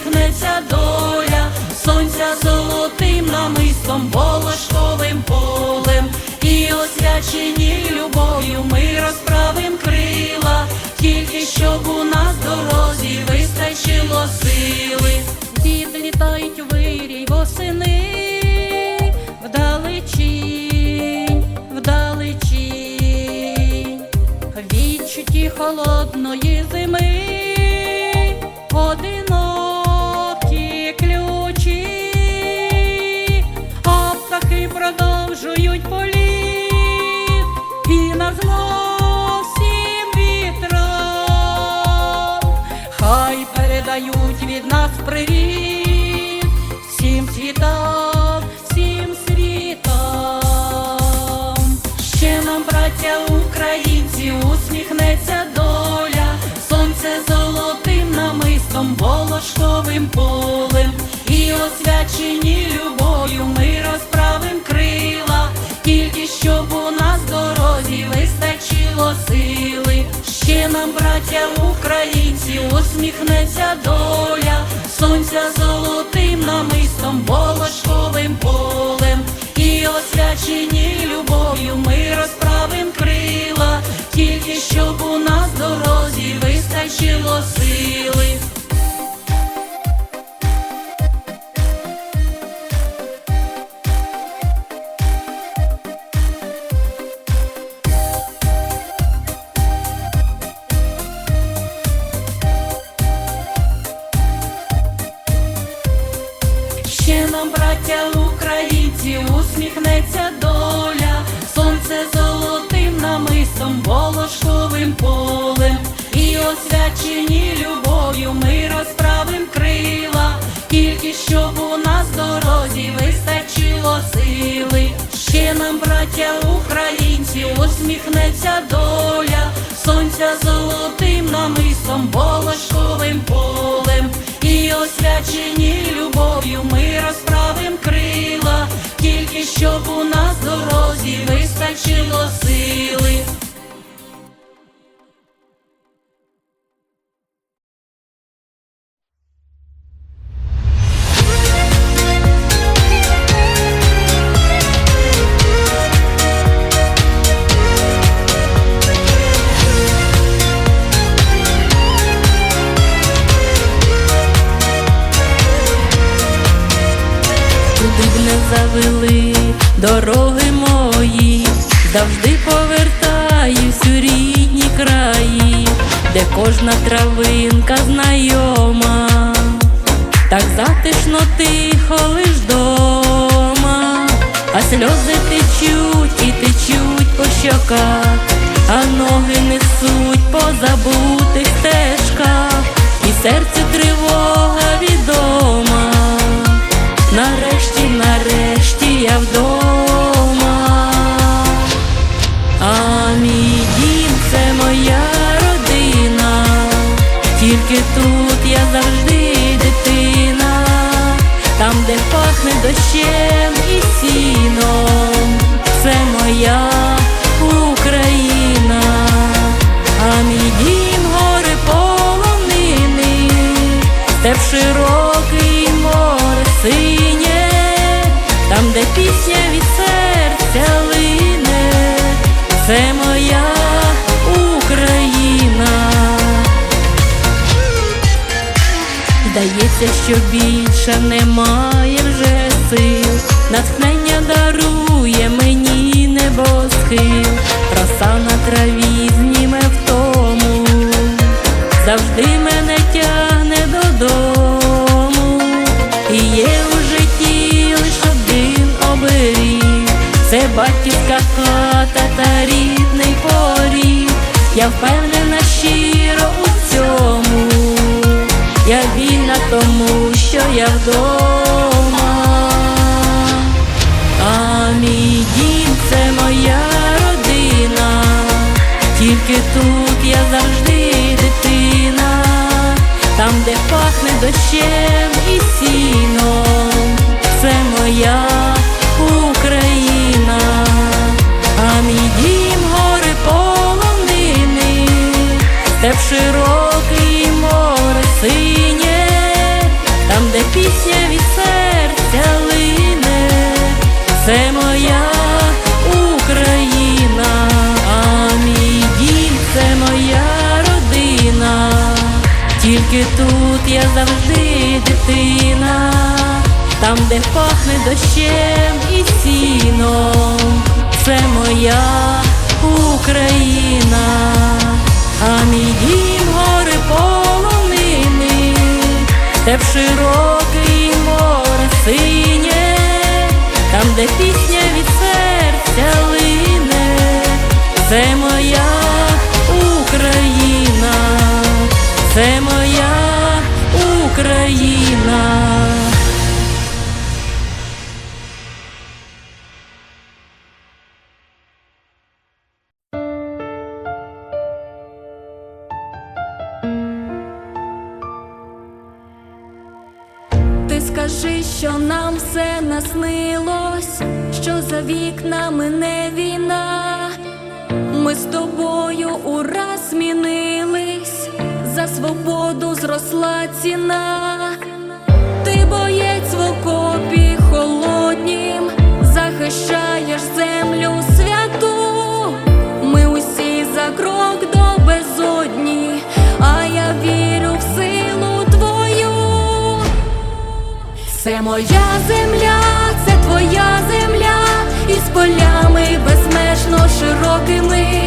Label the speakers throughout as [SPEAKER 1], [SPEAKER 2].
[SPEAKER 1] усміхнеться доля, сонця золотим намистом, волошковим полем, і освячені любов'ю ми розправим крила, тільки щоб у нас дорозі вистачило сили. Відлітають вирій восени, вдалечінь, вдалечінь, відчутті холодної зими, передають від нас привіт, всім світам, всім світам. Ще нам, браття українці, усміхнеться доля, сонце золотим намистом, волошковим полем, і освячені любов'ю ми розправим крила, тільки щоб у нас дорозі вистачило сили. Нам, браття українці, усміхнеться доля, сонця золотим намистом, волошковим полем, і освячені любов'ю ми розправим крила, тільки щоб у нас дорозі вистачило сили. Освячені любов'ю ми розправим крила, тільки щоб у нас дорозі вистачило сили. Ще нам, браття українці, усміхнеться доля, сонця золотим намистом, волошковим полем, і освячені любов'ю ми розправим крила, тільки щоб у нас дорозі вистачило сили.
[SPEAKER 2] Затишно тихо лиш дома, а сльози течуть і течуть по щоках, а ноги несуть по забутих стежках, і серцю тривога відома. Нарешті, нарешті я вдома, а мій дім це моя родина, тільки тут я завжди дощем і сіном, це моя Україна, а мій дім гори полонини, степ широкий море синє, там, де пісня від серця лине, це моя Україна. Здається, що більше вже сил, натхнення дарує мені небосхил, роса на траві зніме втому, завжди мене тягне додому, і є у житті лиш один оберіг, це батьківська хата та рідний поріг. Я впевнена щиро у цьому, я вільна тому, що я вдома, де пахне дощем і сіном, це моя Україна, а мій дім гори полонини, степ широкий море синє, там, де пісня від серця лине, це моя тільки тут я завжди дитина, там, де пахне дощем і сіном, це моя Україна, а мій дім гори полонини, степ широкий море синє, там, де пісня від серця лине, це
[SPEAKER 3] Ми з тобою ураз змінились, за свободу зросла ціна. Ти боєць в окопі холоднім, захищаєш землю святу. Ми усі за крок до безодні, а я вірю в силу твою. Це моя земля, це твоя земля, і з полями безмежно широкими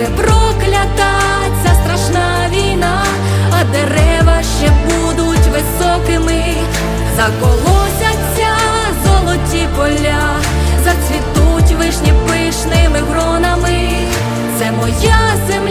[SPEAKER 3] буде проклята ця страшна війна, а дерева ще будуть високими, заколосяться золоті поля, зацвітуть вишні пишними гронами. Це моя земля,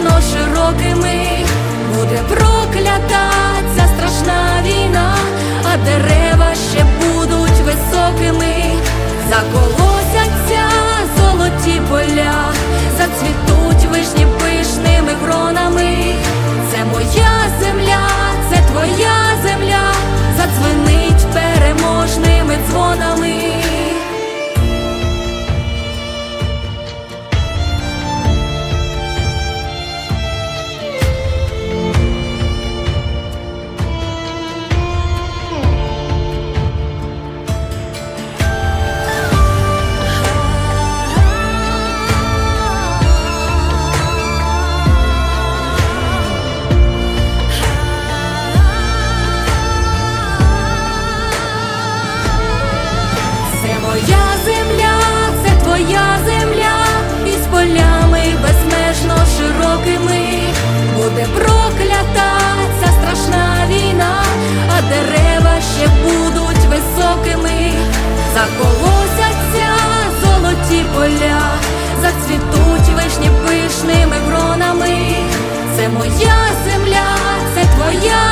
[SPEAKER 3] безмежно широкими буде проклята ця страшна війна, а дерева ще будуть високими, заколосяться золоті поля, зацвітуть вишні пишними гронами. Це моя земля, це твоя земля, задзвенить переможними дзвонами. Дерева ще будуть високими, заколосяться золоті поля, зацвітуть вишні пишними гронами. Це моя земля, це твоя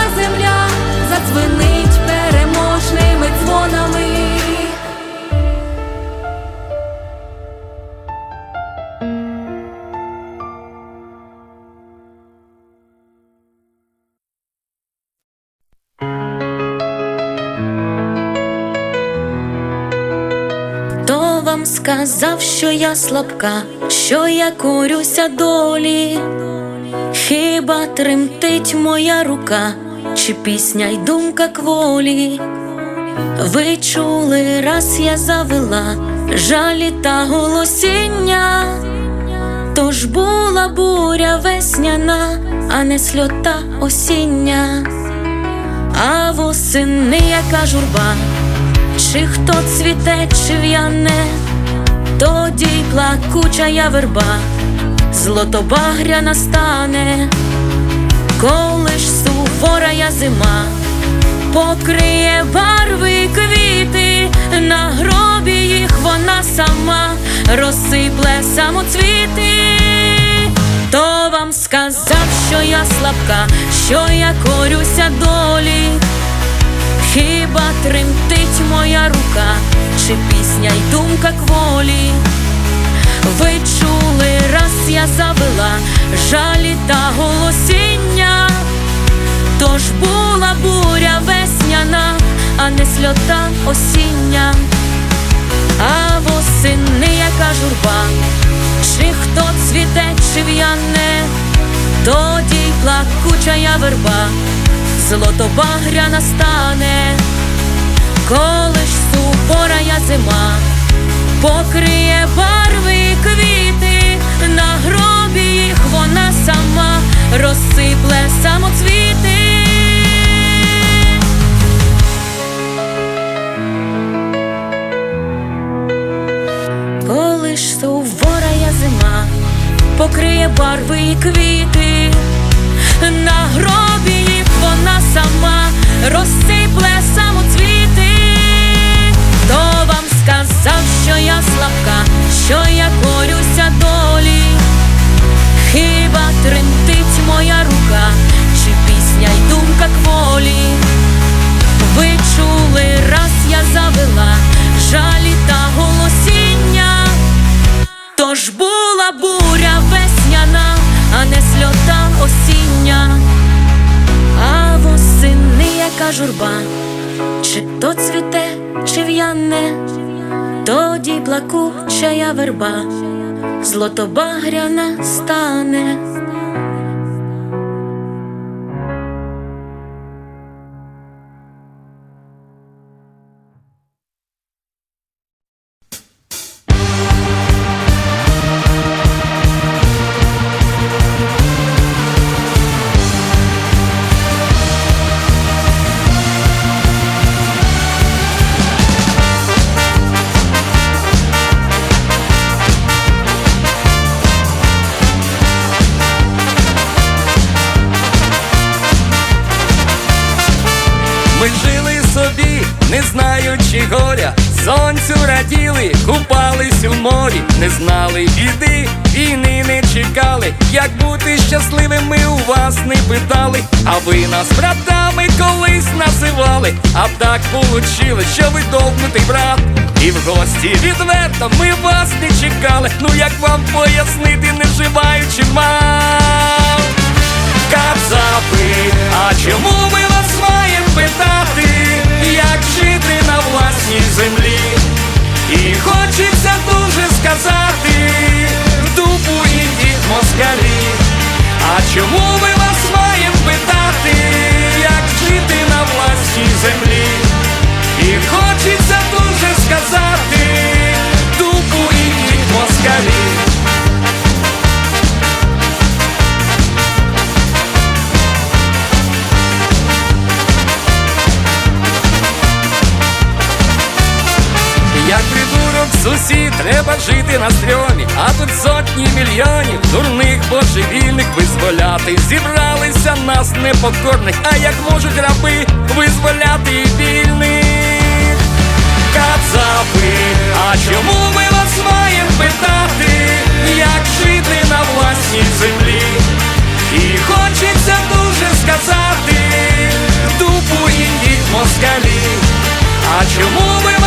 [SPEAKER 4] сказав, що я слабка, що я корюся долі. Хіба тремтить моя рука, чи пісня й думка кволі? Ви чули, раз я завела жалі та голосіння, тож була буря весняна, а не сльота осіння, а восени яка журба, чи хто цвіте, чи в'яне, тоді й плакуча я верба, злотобагря настане, коли ж сувора я зима покриє барви квіти, на гробі їх вона сама розсипле самоцвіти. То вам сказав, що я слабка, що я корюся долі. Хіба тремтить моя рука, чи пісня й думка кволі? Ви чули, раз я завела жалі та голосіння. Тож була буря весняна, а не сльота осіння, а восени яка журба, чи хто цвіте, чи в'яне, тоді й плакуча я верба, злотобагря настане, коли ж я зима, покриє барви квіти, на гробі їх вона сама розсипле самоцвіти. Коли ж сувора я зима, покриє барви і квіти, на гробі їх вона сама розсипле плакуча я верба, злотобагряна стане.
[SPEAKER 5] Знаючи горя, сонцю раділи, купались у морі, не знали біди, війни не чекали. Як бути щасливими у вас не питали, а ви нас братами колись називали. А так получилось, що ви довгнутий брат. І в гості відверто ми вас не чекали. Ну як вам пояснити, не вживаючи мав? Власній землі? І хочеться дуже сказати, дубу ідіть москалі. А чому ми придурок треба жити на стрьомі, а тут сотні мільйонів дурних божевільних визволяти. Зібралися нас непокорних, а як можуть раби визволяти вільних Кацапи, а чому ми вас маємо питати, як жити на власній землі? І хочеться дуже сказати, дупу ідіть москалі. А чому